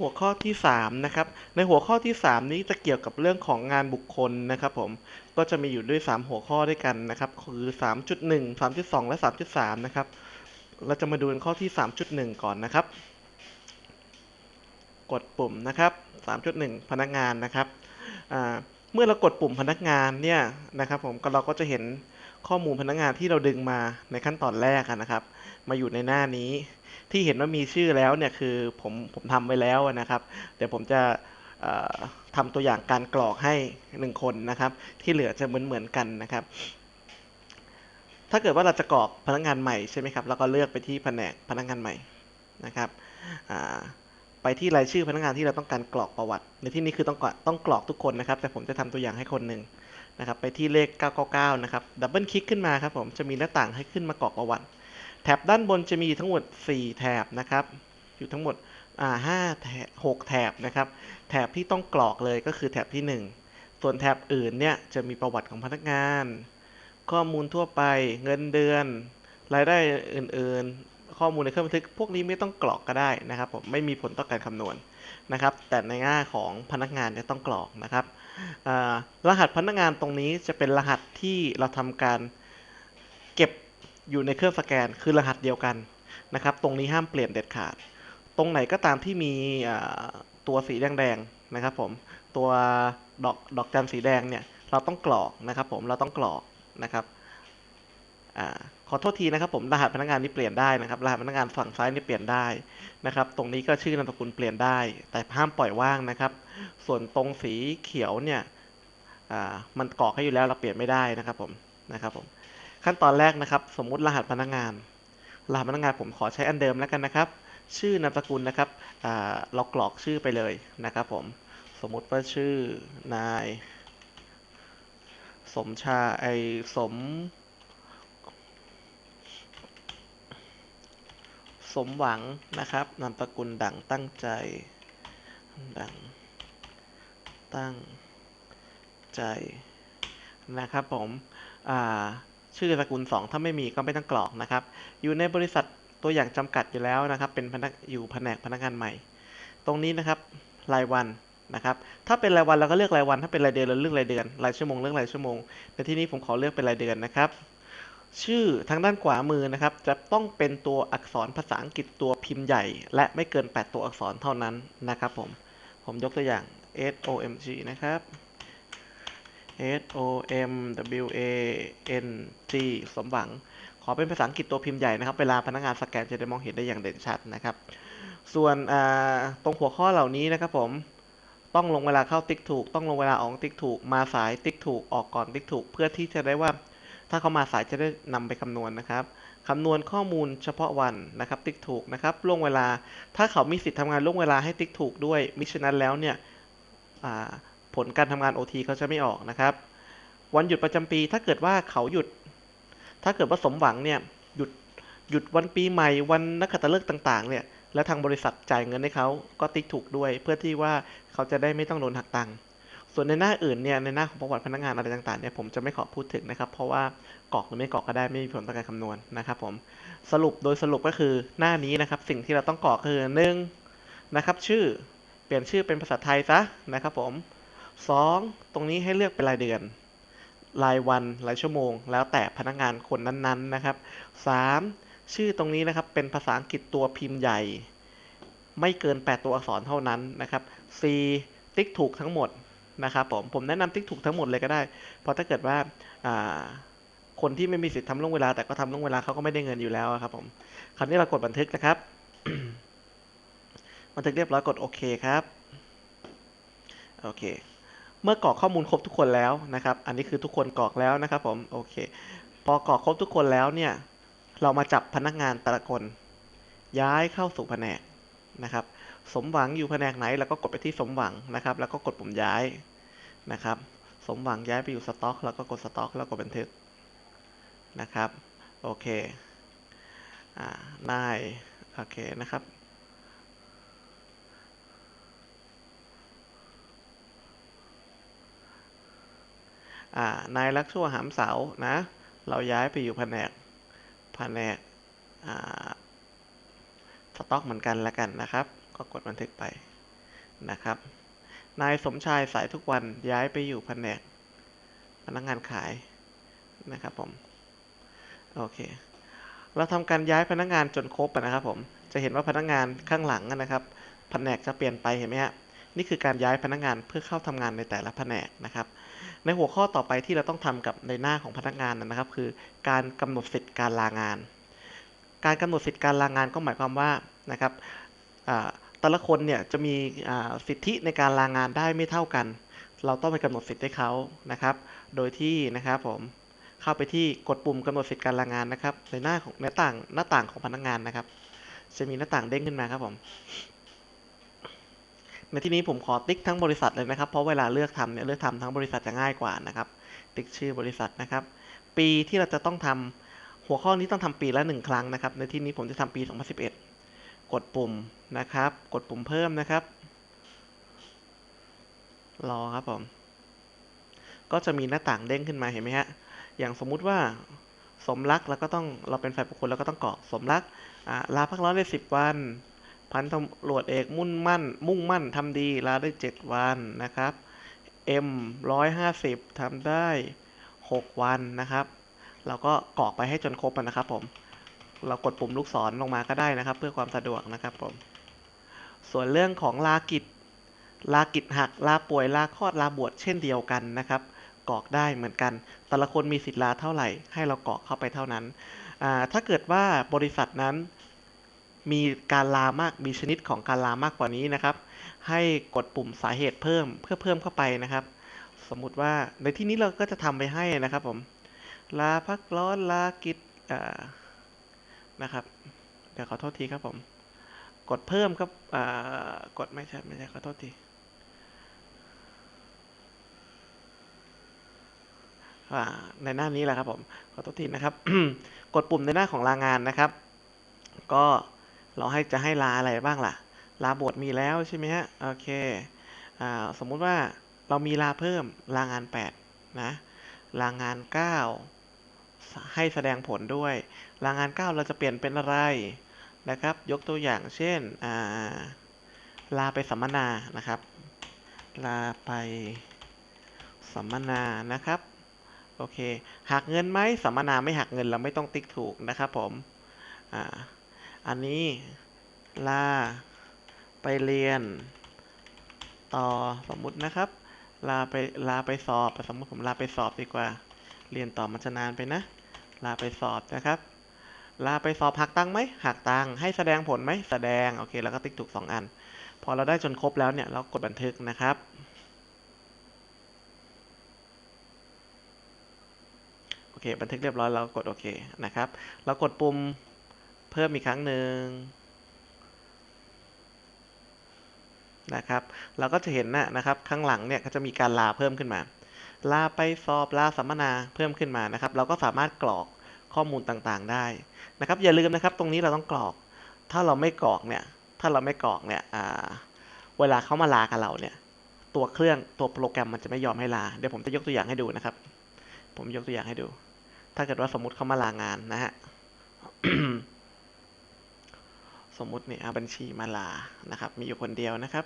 หัวข้อที่3นะครับ ในหัวข้อที่ 3 นี้จะเกี่ยวกับเรื่องของงานบุคคลนะครับผม ก็จะมีอยู่ด้วย 3 หัวข้อด้วยกันนะครับ คือ 3.1 3.2 และ 3.3 นะครับ เราจะมาดูกันข้อที่ 3.1 ก่อนนะครับ กดปุ่มนะครับ 3.1 พนักงานนะครับ เมื่อเรากดปุ่มพนักงานเนี่ยนะครับผม ก็เราก็จะเห็นข้อมูลพนักงานที่เราดึงมาในขั้นตอนแรกนะครับ มาอยู่ในหน้านี้ ที่เห็นว่ามีชื่อแล้วเนี่ยคือผมผมทำไว้แล้วนะครับเดี๋ยวผมจะเอ่อทำตัวอย่างการกรอกให้หนึ่งคนนะครับ ที่เหลือจะเหมือนเหมือนกันนะครับ ถ้าเกิดว่าเราจะกรอกพนักงานใหม่ใช่ไหมครับแล้วก็เลือกไปที่แผนกพนักงานใหม่นะครับไปที่รายชื่อพนักงานที่เราต้องการกรอกประวัติ ในที่นี้คือต้องกรอกต้องกรอกทุกคนนะครับ แต่ผมจะทำตัวอย่างให้คนหนึ่งนะครับ ไปที่เลข 999 นะครับดับเบิลคลิกขึ้นมาครับผมจะมีหน้าต่างให้ขึ้นมากรอกประวัติ แถบด้านบนจะมีทั้งหมด 4 แถบนะครับ อยู่ทั้งหมดห้าแถบหกแถบนะครับ แถบที่ต้องกรอกเลยก็คือแถบที่ 1 ส่วนแถบอื่นเนี่ยจะมีประวัติของพนักงาน ข้อมูลทั่วไปเงินเดือน รายได้อื่นๆ ข้อมูลในเครื่องบันทึก พวกนี้ไม่ต้องกรอกก็ได้นะครับผมไม่มีผลต่อการคำนวณนะครับ แต่ในหน้าของพนักงานเนี่ยต้องกรอกนะครับรหัสพนักงานตรงนี้จะเป็นรหัสที่เราทำการเก็บ อยู่ในเครื่องสแกนคือรหัสเดียวกันนะครับ ตรงนี้ห้ามเปลี่ยนเด็ดขาด ตรงไหนก็ตามที่มีตัวสีแดงๆนะครับผม ตัวดอกดอกจันสีแดงเนี่ย เราต้องกรอกนะครับผม เราต้องกรอกนะครับอขอโทษทีนะครับผมรหัสพนักงานนี่เปลี่ยนได้นะครับ รหัสพนักงานฝั่งซ้ายนี่เปลี่ยนได้นะครับ ตรงนี้ก็ชื่อนามสกุลเปลี่ยนได้ แต่ห้ามปล่อยว่างนะครับ ส่วนตรงสีเขียวเนี่ยมันกรอกให้อยู่แล้วเราเปลี่ยนไม่ได้นะครับผมนะครับผม ขั้นตอนแรกนะครับ สมมุติรหัสพนักงาน รหัสพนักงานผมขอใช้อันเดิมแล้วกันนะครับ ชื่อนามสกุลนะครับเรากรอกชื่อไปเลยนะครับผม สมมุติว่าชื่อนาย สมชาไอสม สมหวังนะครับ นามสกุลดังตั้งใจ ดัง ตั้งใจนะครับผม อ่า ชื่อสกุลสองถ้าไม่มีก็ไม่ต้องกรอกนะครับ อยู่ในบริษัทตัวอย่างจำกัดอยู่แล้วนะครับ เป็นพนักอยู่แผนกพนักงานใหม่ ตรงนี้นะครับรายวันนะครับ ถ้าเป็นรายวันเราก็เลือกรายวัน ถ้าเป็นรายเดือนเราเลือกรายเดือน รายชั่วโมงเลือกรายชั่วโมงในที่นี้ผมขอเลือกเป็นรายเดือนนะครับ ชื่อทางด้านขวามือนะครับ จะต้องเป็นตัวอักษรภาษาอังกฤษตัวพิมพ์ใหญ่ และไม่เกิน 8 ตัวอักษรเท่านั้นนะครับผม ผมยกตัวอย่าง S O M G นะครับ S O M W A N G สมหวัง ขอเป็นภาษาอังกฤษตัวพิมพ์ใหญ่นะครับ เวลาพนักงานสแกนจะได้มองเห็นได้อย่างเด่นชัดนะครับ ส่วนตรงหัวข้อเหล่านี้นะครับผม ต้องลงเวลาเข้าติ๊กถูก ต้องลงเวลาออกติ๊กถูก มาสายติ๊กถูก ออกก่อนติ๊กถูก เพื่อที่จะได้ว่า ถ้าเขามาสายจะได้นำไปคำนวณนะครับคำนวณข้อมูลเฉพาะวันนะครับ ติ๊กถูกนะครับ ล่วงเวลา ถ้าเขามีสิทธิ์ทำงานล่วงเวลาให้ติ๊กถูกด้วย มิฉะนั้นแล้วเนี่ย ผลการทำงาน OT เขาจะไม่ออกนะครับ วันหยุดประจำปีถ้าเกิดว่าเขาหยุด ถ้าเกิดว่าสมหวังเนี่ยหยุดหยุดวันปีใหม่วันนักขัตฤกษ์ต่างๆ เนี่ยแล้วทางบริษัทจ่ายเงินให้เขาก็ติ๊กถูกด้วย เพื่อที่ว่าเขาจะได้ไม่ต้องโดนหักตังค์ส่วนในหน้าอื่นเนี่ยในหน้าของประวัติพนักงานอะไรต่างๆเนี่ยผมจะไม่ขอพูดถึงนะครับ เพราะว่ากรอกหรือไม่กรอกก็ได้ไม่มีผลต่อการคำนวณนะครับผมสรุปโดยสรุปก็คือหน้านี้นะครับ สิ่งที่เราต้องกรอกคือหนึ่งนะครับชื่อเปลี่ยนชื่อเป็นภาษาไทยซะนะครับผม สองตรงนี้ให้เลือกเป็นรายเดือน รายวัน รายชั่วโมง แล้วแต่พนักงานคนนั้นๆนะครับสามชื่อตรงนี้นะครับเป็นภาษาอังกฤษตัวพิมพ์ใหญ่ ไม่เกิน 8 ตัวอักษรเท่านั้นนะครับ C ติ๊กถูกทั้งหมดนะครับผม ผมแนะนำติ๊กถูกทั้งหมดเลยก็ได้ เพราะถ้าเกิดว่าคนที่ไม่มีสิทธิ์ทำล่วงเวลา แต่ก็ทำล่วงเวลาเขาก็ไม่ได้เงินอยู่แล้วครับผม คราวนี้เรากดบันทึกนะครับ บันทึกเรียบร้อยกดโอเคครับ โอเค เมื่อกรอกข้อมูลครบทุกคนแล้วนะครับ อันนี้คือทุกคนกรอกแล้วนะครับผมโอเค พอกรอกครบทุกคนแล้วเนี่ยเรามาจับพนักงานแต่ละคน ย้ายเข้าสู่แผนกนะครับ สมหวังอยู่แผนกไหนเราก็กดไปที่สมหวังนะครับ แล้วก็กดปุ่มย้ายนะครับ สมหวังย้ายไปอยู่สต็อก แล้วก็กดสต็อกแล้วกดบันทึกนะครับโอเคอ่านายโอเคนะครับ นายรักชั่วหามเสานะ เราย้ายไปอยู่แผนกแผนกสต็อกเหมือนกันแล้วกันนะครับ ก็กดบันทึกไปนะครับ นายสมชายสายทุกวันย้ายไปอยู่แผนกพนักงานขายนะครับผมโอเค เราทำการย้ายพนักงานจนครบนะครับผมจะเห็นว่าพนักงานข้างหลังนะครับแผนกจะเปลี่ยนไปเห็นไหมฮะนี่คือการย้ายพนักงานเพื่อเข้าทำงานในแต่ละแผนกนะครับ ในหัวข้อต่อไปที่เราต้องทำกับในหน้าของพนักงานนะครับ คือการกำหนดสิทธิการลางาน การกำหนดสิทธิการลางานก็หมายความว่านะครับแต่ละคนเนี่ยจะมีสิทธิในการลางานได้ไม่เท่ากัน เราต้องไปกำหนดสิทธิให้เขานะครับ โดยที่นะครับผมเข้าไปที่กดปุ่มกำหนดสิทธิการลางานนะครับ ในหน้าของหน้าต่างหน้าต่างของพนักงานนะครับ จะมีหน้าต่างเด้งขึ้นมาครับผม ในที่นี้ผมขอติ๊กทั้งบริษัทเลยนะครับ เพราะเวลาเลือกทำเนี่ยเลือกทำทั้งบริษัทจะง่ายกว่านะครับ ติ๊กชื่อบริษัทนะครับ ปีที่เราจะต้องทำหัวข้อนี้ต้องทำปีละหนึ่งครั้งนะครับ ในที่นี้ผมจะทำปี 2011 กดปุ่มนะครับ กดปุ่มเพิ่มนะครับ รอครับผม ก็จะมีหน้าต่างเด้งขึ้นมาเห็นไหมฮะ อย่างสมมุติว่าสมรักเราก็ต้องเราเป็นฝ่ายบุคคลเราก็ต้องกรอกสมรักลาพักร้อนได้สิบวัน พันตำรวจเอกมุ่นมั่น มุ่งมั่นทำดีลาได้เจ็ดวันนะครับ M ร้อยห้าสิบทำได้หกวันนะครับ เราก็กรอกไปให้จนครบนะครับผม เรากดปุ่มลูกศรลงมาก็ได้นะครับ เพื่อความสะดวกนะครับผม ส่วนเรื่องของลากิจ ลากิจหัก ลาป่วย ลาคลอด ลาบวชเช่นเดียวกันนะครับ กรอกได้เหมือนกัน แต่ละคนมีสิทธิ์ลาเท่าไหร่ ให้เรากรอกเข้าไปเท่านั้น ถ้าเกิดว่าบริษัทนั้น มีการลามากมีชนิดของการลามากกว่านี้นะครับ ให้กดปุ่มสาเหตุเพิ่มเพื่อเพิ่มเข้าไปนะครับ สมมุติว่าในที่นี้เราก็จะทำไปให้นะครับผมลาพักร้อนลากิจนะครับ เดี๋ยวขอโทษทีครับผม กดเพิ่มครับกดไม่ใช่ไม่ใช่ขอโทษทีในหน้านี้แหละครับผม ขอโทษทีนะครับ กดปุ่มในหน้าของลางานนะครับ ก็ เราให้จะให้ลาอะไรบ้างล่ะ ลาบวชมีแล้วใช่ไหมฮะ โอเคอ่าสมมุติว่าเรามีลาเพิ่มลางาน 8 นะ ลางาน 9 ให้แสดงผลด้วย ลางาน 9 เราจะเปลี่ยนเป็นอะไรนะครับ ยกตัวอย่างเช่นอ่าลาไปสัมมนานะครับ ลาไปสัมมนานะครับ โอเค หักเงินไหมสัมมนาไม่หักเงินเราไม่ต้องติ๊กถูกนะครับผม อ่า อันนี้ลาไปเรียน ต่อสมมุตินะครับ ลาไปลาไปสอบสมมุติผมลาไปสอบดีกว่า เรียนต่อมันจะนานไปนะ ลาไปสอบนะครับ ลาไปสอบหักตังไหมหักตังให้แสดงผลไหมแสดงโอเคแล้วก็ติ๊กถูกสองอัน พอเราได้จนครบแล้วเนี่ยเรากดบันทึกนะครับโอเค บันทึกเรียบร้อยเรากดโอเคนะครับ เรากดปุ่ม เพิ่มอีกครั้งหนึ่งนะครับ เราก็จะเห็นนะนะครับ ข้างหลังเนี่ยก็จะมีการลาเพิ่มขึ้นมา ลาไปสอบลาสัมมนาเพิ่มขึ้นมานะครับ เราก็สามารถกรอกข้อมูลต่างๆได้นะครับ อย่าลืมนะครับ ตรงนี้เราต้องกรอก ถ้าเราไม่กรอกเนี่ย ถ้าเราไม่กรอกเนี่ยเวลาเขามาลากับเราเนี่ย ตัวเครื่องตัวโปรแกรมมันจะไม่ยอมให้ลา เดี๋ยวผมจะยกตัวอย่างให้ดูนะครับ ผมยกตัวอย่างให้ดู ถ้าเกิดว่าสมมติเขามาลางานนะฮะ สมมุติเนี่ยเอาบัญชีมาลานะครับ มีอยู่คนเดียวนะครับ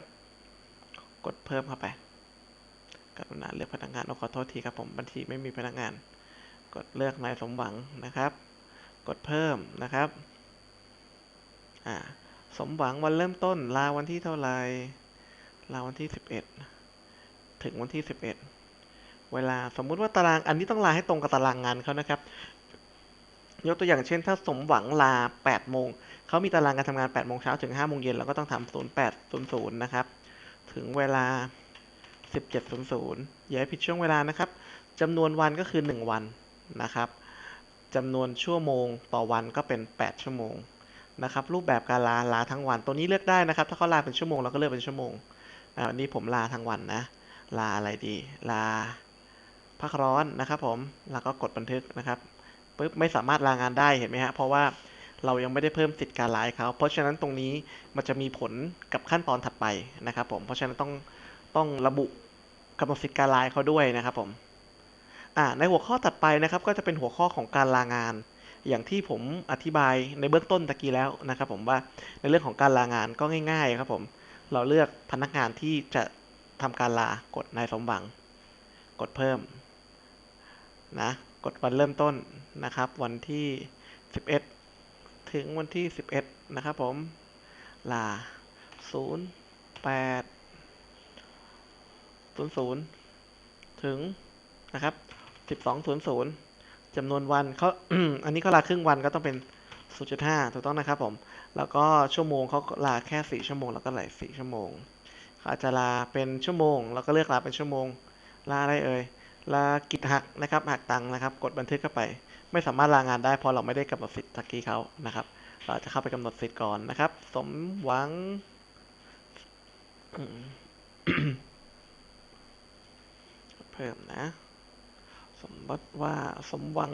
กดเพิ่มเข้าไปกรุณาเลือกพนักงานอขอโทษทีครับผมบัญชีไม่มีพนักงาน กดเลือกนายสมหวังนะครับ กดเพิ่มนะครับอ่าสมหวังวันเริ่มต้นลาวันที่เท่าไหร่ลาวันที่สิบเอ็ดถึงวันที่สิบเอ็ดเวลาสมมุติว่าตารางอันนี้ต้องลาให้ตรงกับตารางงานเขานะครับ ยกตัวอย่างเช่นถ้าสมหวังลาแปดโมง เขามีตารางการทำงานแปดโมงเช้าถึงห้าโมงเย็นเราก็ต้องทำศูนย์แปดศูนย์ศูนย์นะครับ ถึงเวลาสิบเจ็ดศูนย์ศูนย์อย่าให้ผิดช่วงเวลานะครับจำนวนวันก็คือหนึ่งวันนะครับจำนวนชั่วโมงต่อวันก็เป็นแปดชั่วโมงนะครับรูปแบบการลาลาทั้งวัน ตัวนี้เลือกได้นะครับ ถ้าเขาลาเป็นชั่วโมงเราก็เลือกเป็นชั่วโมงอันนี้ผมลาทั้งวันนะ ลาอะไรดี ลาพักร้อนนะครับผมแล้วก็กดบันทึกนะครับปึ๊บไม่สามารถลางานได้เห็นไหมฮะเพราะว่า เรายังไม่ได้เพิ่มสิทธิ์การไลาให้เขาเพราะฉะนั้นตรงนี้มันจะมีผลกับขั้นตอนถัดไปนะครับผมเพราะฉะนั้นต้องต้องระบุกำหนดสิทธิ์การไลาให้เขาด้วยนะครับผมอ่าในหัวข้อถัดไปนะครับ ก็จะเป็นหัวข้อของการลางาน อย่างที่ผมอธิบายในเบื้องต้นตะกี้แล้วนะครับ ผมว่าในเรื่องของการลางานก็ง่าย ๆ ครับผมเราเลือกพนักงานที่จะทำการลากดนายสมหวัง กดเพิ่มนะกดวันเริ่มต้นนะครับ วันที่ 11 ถึงวันที่ 11 นะครับผม ลา 0 8 0 0 ถึงนะครับ 12 00จำนวนวันเขาอันนี้เขาลาครึ่งวันก็ต้องเป็น 0.5 ถูกต้องนะครับผม แล้วก็ชั่วโมงเขาลาแค่ 4 ชั่วโมง แล้วก็ไหล4ชั่วโมงเขาอาจจะลาเป็นชั่วโมง แล้วก็เลือกลาเป็นชั่วโมง ลาอะไรเอ่ย ลากิจหักนะครับ หักตังค์นะครับ กดบันทึกเข้าไป ไม่สามารถลางานได้เพราะเราไม่ได้กำหนดสิทธิ์ตะกี้เขานะครับ เราจะเข้าไปกำหนดสิทธิ์ก่อนนะครับ สมหวังเพิ่มนะ สมบัติว่าสมหวัง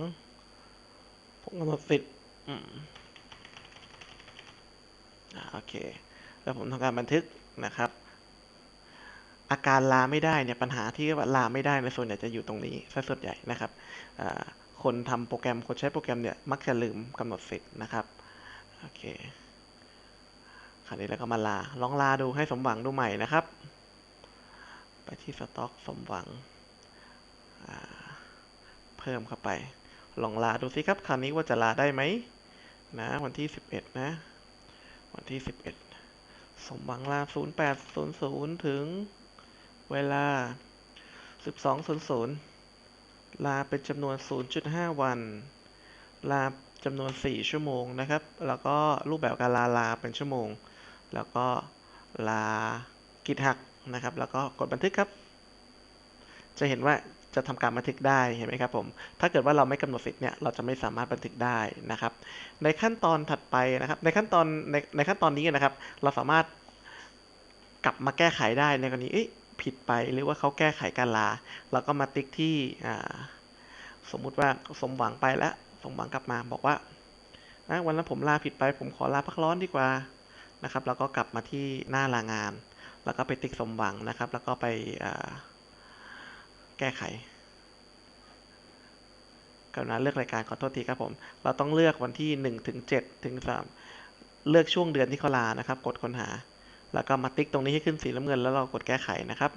ผมกำหนดสิทธิ์โอเค แล้วผมทำการบันทึกนะครับ อาการลาไม่ได้เนี่ยปัญหาที่ว่าลาไม่ได้ในส่วนใหญ่จะอยู่ตรงนี้ซะส่วนใหญ่นะครับอ่า คนทำโปรแกรมคนใช้โปรแกรมเนี่ยมักจะลืมกำหนดสิทธิ์นะครับโอเคคราวนี้แล้วก็มาลาลองลาดูให้สมหวังดูใหม่นะครับ ไปที่สต็อกสมหวังเพิ่มเข้าไป ลองลาดูสิครับ คราวนี้ว่าจะลาได้ไหมนะวันที่ 11 นะ วันที่ 11 สมหวังลา 0800 ถึงเวลา 1200 ลาเป็นจำนวน 0.5 วัน ลาจำนวน 4 ชั่วโมงนะครับ แล้วก็รูปแบบการลาลาเป็นชั่วโมง แล้วก็ลากิจหักนะครับ แล้วก็กดบันทึกครับ จะเห็นว่าจะทำการบันทึกได้เห็นไหมครับผม ถ้าเกิดว่าเราไม่กำหนดสิทธิ์เนี่ยเราจะไม่สามารถบันทึกได้นะครับ ในขั้นตอนถัดไปนะครับ ในขั้นตอนในในขั้นตอนนี้นะครับ เราสามารถกลับมาแก้ไขได้ในกรณีเอ๊ะ ผิดไปหรือว่าเขาแก้ไขการลา เราก็มาติ๊กที่สมมุติว่าสมหวังไปแล้วสมหวังกลับมาบอกว่านะวันนั้นผมลาผิดไป ผมขอลาพักร้อนดีกว่านะครับแล้วก็กลับมาที่หน้าลางาน แล้วก็ไปติ๊กสมหวังนะครับ แล้วก็ไปแก้ไขกรุณาเลือกรายการขอโทษทีครับผม เราต้องเลือกวันที่1ถึง7ถึง3เลือกช่วงเดือนที่เขาลานะครับ กดค้นหา แล้วก็มาติ๊กตรงนี้ให้ขึ้นสีน้ำเงินแล้วเรากดแก้ไขนะครับ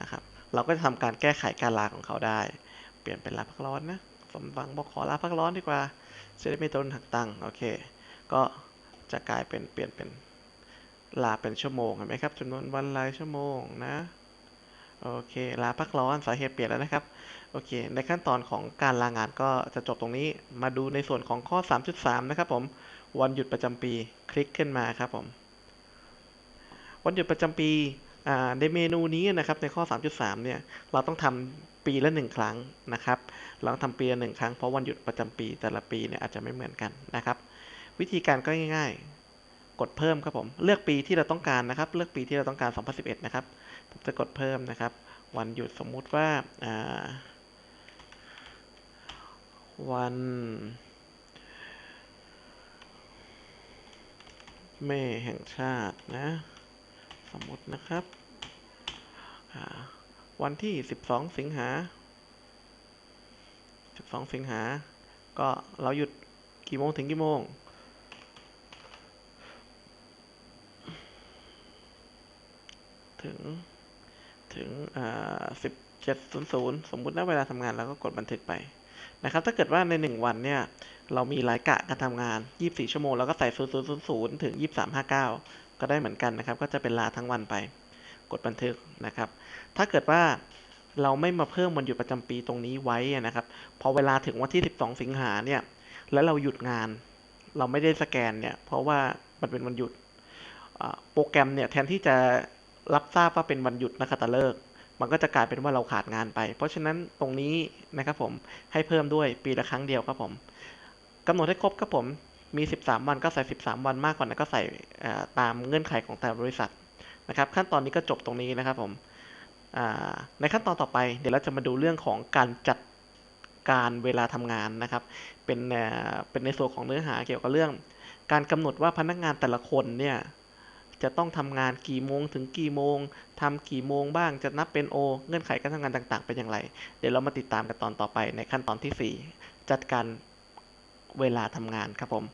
นะครับ เราก็จะทำการแก้ไขการลาของเขาได้ เปลี่ยนเป็นลาพักร้อนนะสมหวังบอกขอลาพักร้อนดีกว่าจะได้ไม่โดนหักตังค์โอเค ก็จะกลายเป็นเปลี่ยนเป็นลาเป็นชั่วโมงเห็นไหมครับจำนวนวันรายชั่วโมงนะโอเคลาพักร้อนสาเหตุเปลี่ยนแล้วนะครับโอเค ในขั้นตอนของการลางานก็จะจบตรงนี้มาดูในส่วนของข้อ 3.3 นะครับผมวันหยุดประจำปีคลิกขึ้นมาครับผม วันหยุดประจำปีในเมนูนี้นะครับในข้อ 3.3 เนี่ยเราต้องทำปีละหนึ่งครั้งนะครับ เราต้องทำปีละหนึ่งครั้งเพราะวันหยุดประจำปีแต่ละปีเนี่ยอาจจะไม่เหมือนกันนะครับ วิธีการก็ง่ายๆ กดเพิ่มครับผมเลือกปีที่เราต้องการนะครับ เลือกปีที่เราต้องการ 2011 นะครับผมจะกดเพิ่มนะครับ วันหยุดสมมุติว่าอ่าวันแม่แห่งชาตินะ สมมตินะครับวันที่ 12 สิงหา 12 สิงหา ก็เราหยุดกี่โมงถึงกี่โมง ถึง ถึงอ่า17.00 สมมุตินะเวลาทำงานเราก็กดบันทึกไปนะครับ ถ้าเกิดว่าใน 1 วันเนี่ย เรามีรายกะการทำงาน 24 ชั่วโมงแล้วก็ใส่ 0000 ถึง 2359 ก็ได้เหมือนกันนะครับ ก็จะเป็นลาทั้งวันไป กดบันทึกนะครับ ถ้าเกิดว่าเราไม่มาเพิ่มวันหยุดประจำปีตรงนี้ไว้นะครับ พอเวลาถึงวันที่ 12 สิงหาเนี่ย แล้วเราหยุดงาน เราไม่ได้สแกนเนี่ย เพราะว่ามันเป็นวันหยุด โปรแกรมเนี่ยแทนที่จะรับทราบว่าเป็นวันหยุดนักขัตฤกษ์มันก็จะกลายเป็นว่าเราขาดงานไป เพราะฉะนั้นตรงนี้นะครับผมให้เพิ่มด้วยปีละครั้งเดียวครับผมกำหนดให้ครบครับผม มี13 วันก็ใส่ 13 วันมากกว่านั้นก็ใส่ตามเงื่อนไขของแต่บริษัทนะครับ ขั้นตอนนี้ก็จบตรงนี้นะครับผมในขั้นตอนต่อไปเดี๋ยวเราจะมาดูเรื่องของการจัดการเวลาทำงานนะครับ เป็นเป็นในส่วนของเนื้อหาเกี่ยวกับเรื่อง การกำหนดว่าพนักงานแต่ละคนเนี่ยจะต้องทำงานกี่โมงถึงกี่โมงทำกี่โมงบ้างจะนับเป็นโอเงื่อนไขการทำงานต่าง ๆ เป็นอย่างไร เดี๋ยวเรามาติดตามกันตอนต่อไปในขั้นตอนที่ 4 จัดการเวลาทำงานครับผม